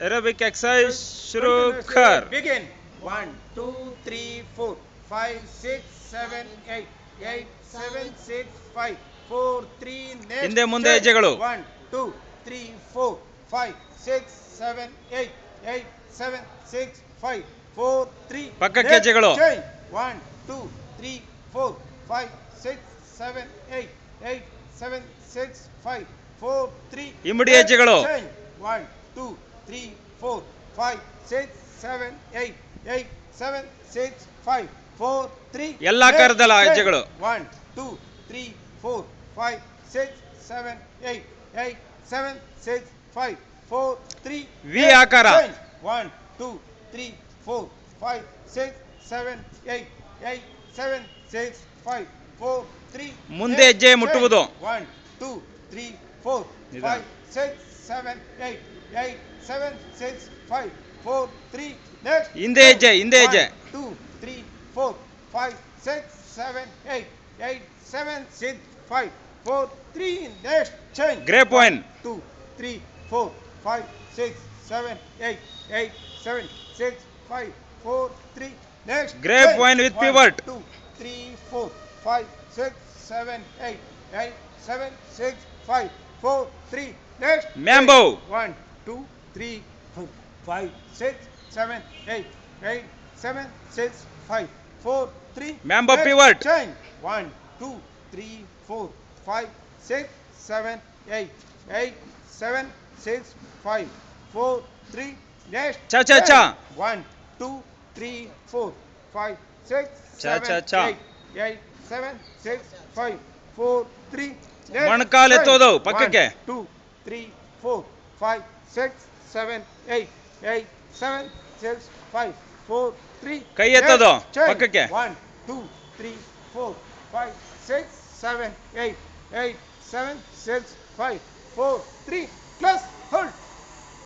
Arabic exercise shuru kar. Begin. 1, 2, 3, 4, 5, 6, 7, 8, 8, 7, 6, 5, 4, 3, next. ಹಿಂದೆ ಮುಂದೆ ಹೆಜ್ಜೆಗಳು 1, 2, 3, 4, 5, 6, 7, 8, 8, 7, 6, 5, 4, 3, ಪಕ್ಕಕ್ಕೆ next. ಹೆಜ್ಜೆಗಳು Change. 1, 2, 3, 4, 5, 6, 7, 8, 8, 7, 6, 5, 4, 3, ಇಮ್ಮಡಿ next. ಹೆಜ್ಜೆಗಳು Change. 1, three four five six seven eight eight seven six five four three ಎಲ್ಲ ಕರದಲ್ಲ one two three four five six seven eight eight seven six five four three V ಆಕಾರ one two three four five six seven eight eight seven six five four three ಮುಂದೆ ಹೆಜ್ಜೆ ಮುಟ್ಟುವುದು one two three four five six seven, eight, eight, seven, six, five, four, three. Next. இந்த age இந்த age. Two, three, four, five, six, seven, eight, eight, seven, six, five, four, three. Next. Change. Grape point. Two, three, four, five, six, seven, eight, eight, seven, six, five, four, three. Next. Grape point with one, pivot. Two, three, four, five, six, seven, eight, eight, seven, six, five, four, three. Next. Mambo. Eight. One, two, three, four, five, six, seven, eight, eight, seven, six, five, four, three. Mambo pivot. Change. One, two, three, four, five, six, seven, eight, eight, seven, six, five, four, three. Next. Cha cha cha. One, two, three, four, five, six, cha, seven, cha, cha. eight, eight, seven, six, five, four, three. Next. ಮಣ್ಕಾಲ್ ಎತ್ತೋದು ಪಕ್ಕಕ್ಕೆ two. three, four, five, six, seven, eight, eight, seven, six, five, four, three. कई ये तो दो. पक्का क्या? One, two, three, four, five, six, seven, eight, eight, seven, six, five, four, three. Plus